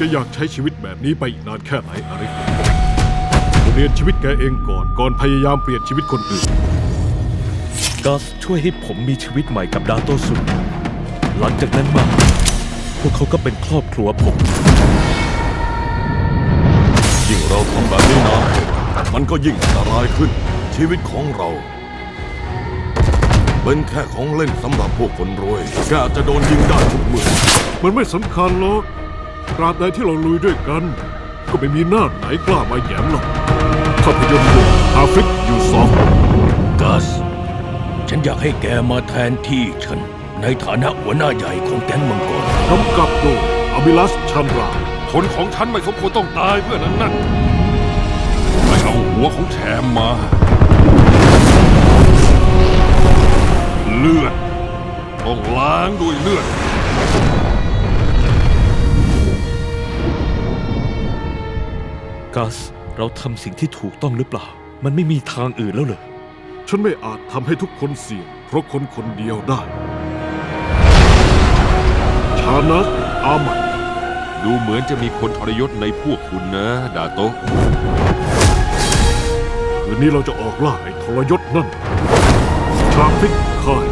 จะอยากใช้ชีวิตแบบนี้ไปอีกนานแค่ไหนอาริฟเรียนชีวิตแกเองก่อน ก่อนพยายามเปลี่ยนชีวิตคนอื่นกัสช่วยให้ผมมีชีวิตใหม่กับดาโตสุนหลังจากนั้นมา พวกเขาก็เป็นครอบครัวผม ยิ่งเราทำแบบนี้นานมันก็ยิ่งอันตรายขึ้น ชีวิตของเรา เป็นแค่ของเล่นสำหรับพวกคนรวยแกอาจจะโดนยิงได้ทุกเมื่อมันไม่สำคัญหรอก ตราบใดที่เราลุยด้วยกัน ก็ไม่มีหน้าไหนกล้ามาแหยมหรอกภาพยนตร์เรื่องอาฟริกอยู่สองกัส ฉันอยากให้แกมาแทนที่ฉัน ในฐานะหัวหน้าใหญ่ของแก๊งมังกรกำกับโดยอบิลัสชันราคนของฉันไม่สมควรต้องตายเพื่อนั้นนั่นไปเอาหัวของแชมมา เลือดต้องล้างด้วยเลือด กัส เราทำสิ่งที่ถูกต้องหรือเปล่า มันไม่มีทางอื่นแล้วเหรอ ฉันไม่อาจทำให้ทุกคนเสี่ยง เพราะคนคนเดียวได้ ชานัสอามันดูเหมือนจะมีคนทรยศในพวกคุณนะ ดาโตะคืนนี้เราจะออกล่าไอ้ทรยศนั่น ชาฟิกค่าย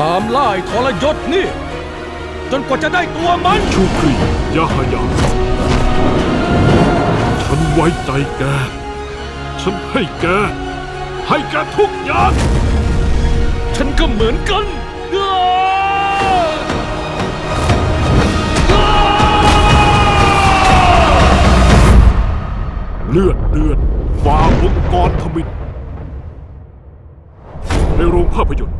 ตามล่าไอ้ทรยศนี่ จนกว่าจะได้ตัวมัน ชูกรียาฮายาฉันไว้ใจแก ฉันให้แก ให้แกทุกอย่าง ฉันก็เหมือนกันเลือดเดือดฝ่าองค์กรทมินในโรงภาพยนตร์